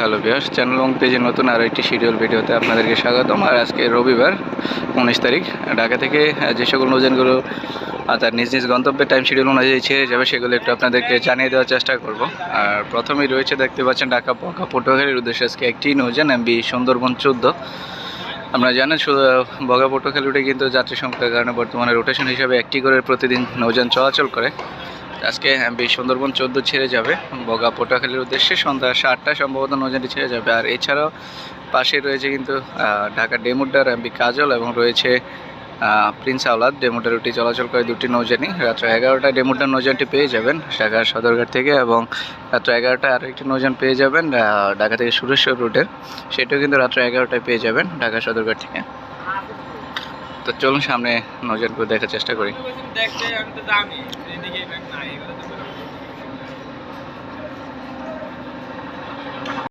Hello বিয়াস channel এবং পেজে নতুন আরও একটি শিডিউল ভিডিওতে আপনাদেরকে স্বাগতম। আর আজকে রবিবার, উনিশ তারিখ। ঢাকা থেকে যে সকল নৌজানগুলো তার নিজ নিজ গন্তব্যের টাইম শিডিউল অনুযায়ী ছেড়ে যাবে, সেগুলো একটু আপনাদেরকে জানিয়ে দেওয়ার চেষ্টা করব। আর প্রথমেই রয়েছে, দেখতে পাচ্ছেন ঢাকা পকা পটুয়াখালীর উদ্দেশ্যে আজকে একটি নৌজান এমবি সুন্দরবন চোদ্দ। আমরা জানেন বগা পটুয়াখালীতে কিন্তু যাত্রী সংখ্যার কারণে বর্তমানে রোটেশন হিসাবে একটি করে প্রতিদিন নৌযান চলাচল করে। আজকে এমবি সুন্দরবন চোদ্দ ছেড়ে যাবে। বগা পটুয়াখালীর উদ্দেশ্যে সন্ধ্যা সাতটায় সম্ভবত নৌযানটি ছেড়ে যাবে। আর এছাড়াও পাশে রয়েছে কিন্তু ঢাকা ডেমুডার এমবি কাজল এবং রয়েছে প্রিন্স আওলাদ। ডেমুডার রুটি চলাচল করে দুটি নৌজানি রাত্র এগারোটায় ডেমুডার নৌজানটি পেয়ে যাবেন ঢাকা সদরঘাট থেকে এবং রাত্র এগারোটায় আরও একটি নৌজান পেয়ে যাবেন ঢাকা থেকে সুরেশ্বর রুটের সেটাও কিন্তু রাত্র এগারোটায় পেয়ে যাবেন ঢাকা সদরঘাট থেকে। তো চলুন সামনে নজর করে দেখার চেষ্টা করি। দেখতে, আমি তো জানি এদিকে নাই এগুলো তো